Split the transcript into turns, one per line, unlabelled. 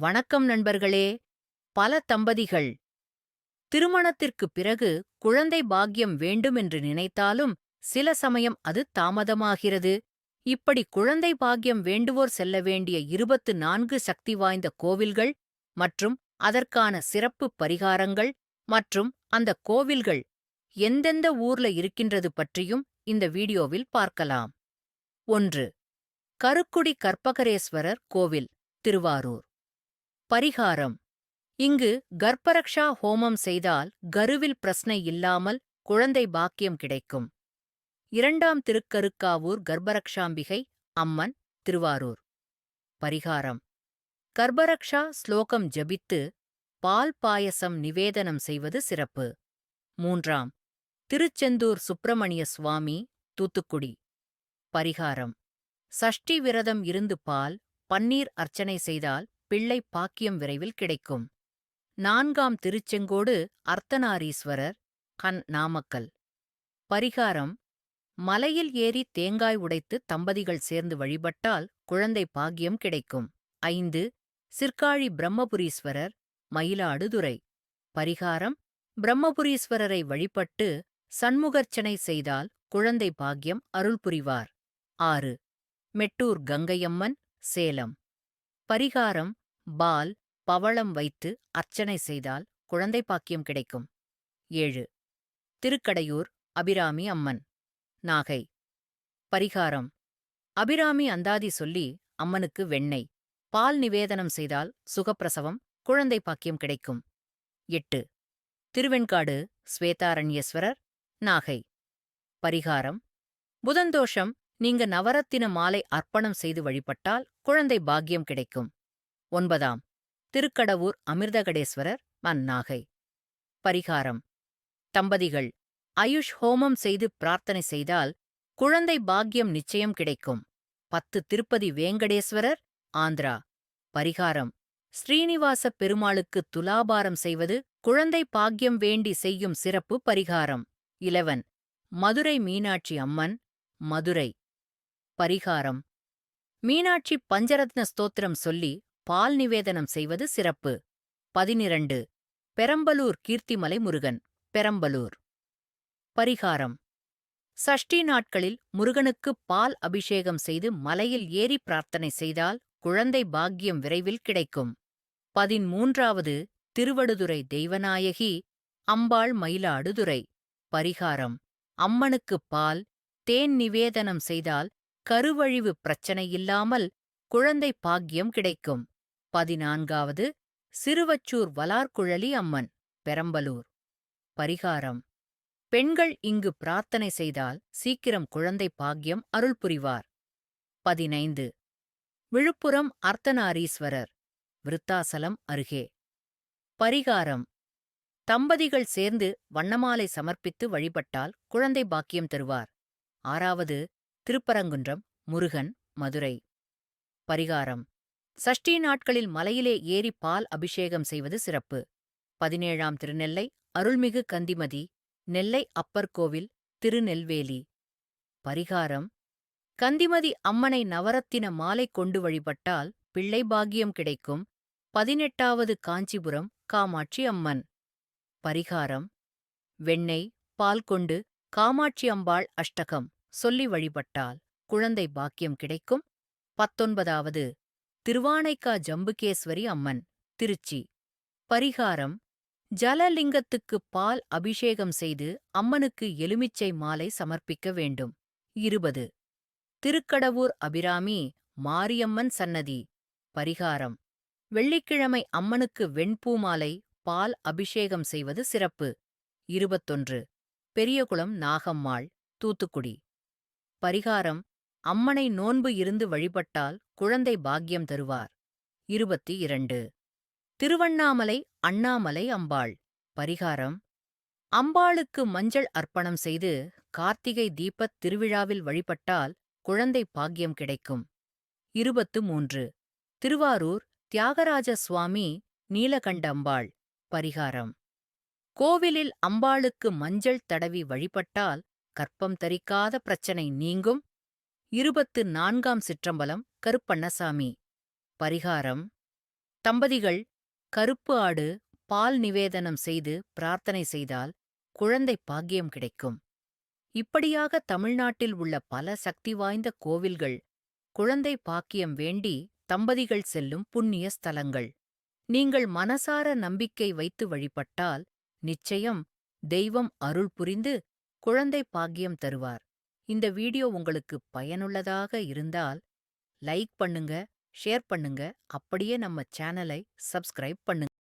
வணக்கம் நண்பர்களே. பல தம்பதிகள். திருமணத்திற்குப் பிறகு குழந்தை பாக்கியம் வேண்டும் என்று நினைத்தாலும் சில சமயம் அது தாமதமாகிறது. இப்படி குழந்தை பாக்கியம் வேண்டுவோர் செல்ல வேண்டிய இருபத்து நான்கு சக்தி வாய்ந்த கோவில்கள் மற்றும் அதற்கான சிறப்பு பரிகாரங்கள் மற்றும் அந்த கோவில்கள் எந்தெந்த ஊர்ல இருக்கின்றது பற்றியும் இந்த வீடியோவில் பார்க்கலாம். ஒன்று. கருக்குடி கற்பகரேஸ்வரர் கோவில் திருவாரூர். பரிகாரம். இங்கு கர்ப்பரக்ஷா ஹோமம் செய்தால் கருவில் பிரஸ்னை இல்லாமல் குழந்தை பாக்கியம் கிடைக்கும். இரண்டாம் திருக்கருக்காவூர் கர்ப்பரக்ஷாம்பிகை அம்மன் திருவாரூர். பரிகாரம். கர்ப்பரக்ஷா ஸ்லோகம் ஜபித்து பால் பாயசம் நிவேதனம் செய்வது சிறப்பு. மூன்றாம். திருச்செந்தூர் சுப்பிரமணிய சுவாமி தூத்துக்குடி. பரிகாரம். சஷ்டி விரதம் இருந்து பால் பன்னீர் அர்ச்சனை செய்தால் பிள்ளை பாக்கியம் விரைவில் கிடைக்கும். நான்காம் திருச்செங்கோடு அர்த்தநாரீஸ்வரர் கண் நாமக்கல். பரிகாரம் மலையில் ஏறி தேங்காய் உடைத்து தம்பதிகள் சேர்ந்து வழிபட்டால் குழந்தை பாக்கியம் கிடைக்கும். ஐந்து சிற்காழி பிரம்மபுரீஸ்வரர் மயிலாடுதுறை பரிகாரம் பிரம்மபுரீஸ்வரரை வழிபட்டு சண்முகர்ச்சனை செய்தால் குழந்தை பாக்கியம் அருள் புரிவார். ஆறு மெட்டூர் கங்கையம்மன் சேலம். பரிகாரம் பால் பவளம் வைத்து அர்ச்சனை செய்தால் குழந்தை பாக்கியம் கிடைக்கும். ஏழு. திருக்கடையூர் அபிராமி அம்மன். நாகை. பரிகாரம். அபிராமி அந்தாதி சொல்லி அம்மனுக்கு வெண்ணெய். பால் நிவேதனம் செய்தால் சுகப்பிரசவம் குழந்தை பாக்கியம் கிடைக்கும். எட்டு. திருவெண்காடு ஸ்வேதாரண்யேஸ்வரர் நாகை. பரிகாரம். புதந்தோஷம் நீங்க நவரத்தின மாலை அர்ப்பணம் செய்து வழிபட்டால் குழந்தை பாக்கியம் கிடைக்கும். ஒன்பதாம் திருக்கடவூர் அமிர்தகடேஸ்வரர் மன்னாகை. பரிகாரம். தம்பதிகள் ஆயுஷ் ஹோமம் செய்து பிரார்த்தனை செய்தால் குழந்தை பாக்கியம் நிச்சயம் கிடைக்கும். பத்து திருப்பதி வேங்கடேஸ்வரர் ஆந்திரா. பரிகாரம். ஸ்ரீனிவாச பெருமாளுக்கு துலாபாரம் செய்வது குழந்தை பாக்கியம் வேண்டி செய்யும் சிறப்பு பரிகாரம். இலவன். மதுரை மீனாட்சி அம்மன் மதுரை. பரிகாரம். மீனாட்சி பஞ்சரத்ன ஸ்தோத்திரம் சொல்லி பால் நிவேதனம் செய்வது சிறப்பு. பதினிரண்டு. பெரம்பலூர் கீர்த்திமலை முருகன். பெரம்பலூர். பரிகாரம். சஷ்டி நாட்களில் முருகனுக்கு பால் அபிஷேகம் செய்து மலையில் ஏறி பிரார்த்தனை செய்தால் குழந்தை பாக்கியம் விரைவில் கிடைக்கும். பதிமூன்றாவது திருவடுதுறை தெய்வநாயகி அம்பாள் மயிலாடுதுறை. பரிகாரம். அம்மனுக்கு பால் தேன் நிவேதனம் செய்தால் கருவழிவு பிரச்சனை இல்லாமல் குழந்தை பாக்கியம் கிடைக்கும். பதினான்காவது சிறுவச்சூர் வலார்குழலி அம்மன் பெரம்பலூர். பரிகாரம். பெண்கள் இங்கு பிரார்த்தனை செய்தால் சீக்கிரம் குழந்தை பாக்கியம் அருள் புரிவார் பதினைந்து விழுப்புரம் அர்த்தநாரீஸ்வரர் விருத்தாசலம் அருகே. பரிகாரம். தம்பதிகள் சேர்ந்து வண்ணமாலை சமர்ப்பித்து வழிபட்டால் குழந்தை பாக்கியம் தருவார். ஆறாவது திருப்பரங்குன்றம் முருகன் மதுரை. பரிகாரம். சஷ்டி நாட்களில் மலையிலே ஏறி பால் அபிஷேகம் செய்வது சிறப்பு. பதினேழாம் திருநெல்லை அருள்மிகு கந்திமதி நெல்லை அப்பர் கோவில் திருநெல்வேலி. பரிகாரம் கந்திமதி அம்மனை நவரத்தின மாலை கொண்டு வழிபட்டால் பிள்ளை பாக்கியம் கிடைக்கும். பதினெட்டாவது காஞ்சிபுரம் காமாட்சி அம்மன். பரிகாரம் வெண்ணெய் பால் கொண்டு காமாட்சி அம்பாள் அஷ்டகம் சொல்லி வழிபட்டால் குழந்தை பாக்கியம் கிடைக்கும். பத்தொன்பதாவது திருவானைக்கா ஜம்புகேஸ்வரி அம்மன் திருச்சி. பரிகாரம் ஜலலிங்கத்துக்கு பால் அபிஷேகம் செய்து அம்மனுக்கு எலுமிச்சை மாலை சமர்ப்பிக்க வேண்டும். இருபது. திருக்கடவூர் அபிராமி மாரியம்மன் சன்னதி. பரிகாரம் வெள்ளிக்கிழமை அம்மனுக்கு வெண்பூ மாலை பால் அபிஷேகம் செய்வது சிறப்பு. இருபத்தொன்று. பெரியகுளம் நாகம்மாள் தூத்துக்குடி. பரிகாரம் அம்மனை நோன்பு இருந்து வழிபட்டால் குழந்தை பாக்கியம் தருவார். இருபத்தி இரண்டு. திருவண்ணாமலை அண்ணாமலை அம்பாள். பரிகாரம். அம்பாளுக்கு மஞ்சள் அர்ப்பணம் செய்து கார்த்திகை தீபத் திருவிழாவில் வழிபட்டால் குழந்தை பாக்கியம் கிடைக்கும். இருபத்து மூன்று. திருவாரூர் தியாகராஜ சுவாமி நீலகண்டம்பாள் பரிகாரம். கோவிலில் அம்பாளுக்கு மஞ்சள் தடவி வழிபட்டால் கற்பம் தரிக்காத பிரச்சனை நீங்கும். இருபத்து நான்காம் சிற்றம்பலம் கருப்பண்ணசாமி. பரிகாரம். தம்பதிகள் கருப்பு ஆடு பால் நிவேதனம் செய்து பிரார்த்தனை செய்தால் குழந்தை பாக்கியம் கிடைக்கும். இப்படியாக தமிழ்நாட்டில் உள்ள பல சக்தி வாய்ந்த கோவில்கள் குழந்தை பாக்கியம் வேண்டி தம்பதிகள் செல்லும் புண்ணிய ஸ்தலங்கள். நீங்கள் மனசார நம்பிக்கை வைத்து வழிபட்டால் நிச்சயம் தெய்வம் அருள் புரிந்து குழந்தை பாக்கியம் தருவார். இந்த வீடியோ உங்களுக்கு பயனுள்ளதாக இருந்தால் லைக் பண்ணுங்க ஷேர் பண்ணுங்க. அப்படியே நம்ம சேனலை சப்ஸ்கிரைப் பண்ணுங்க.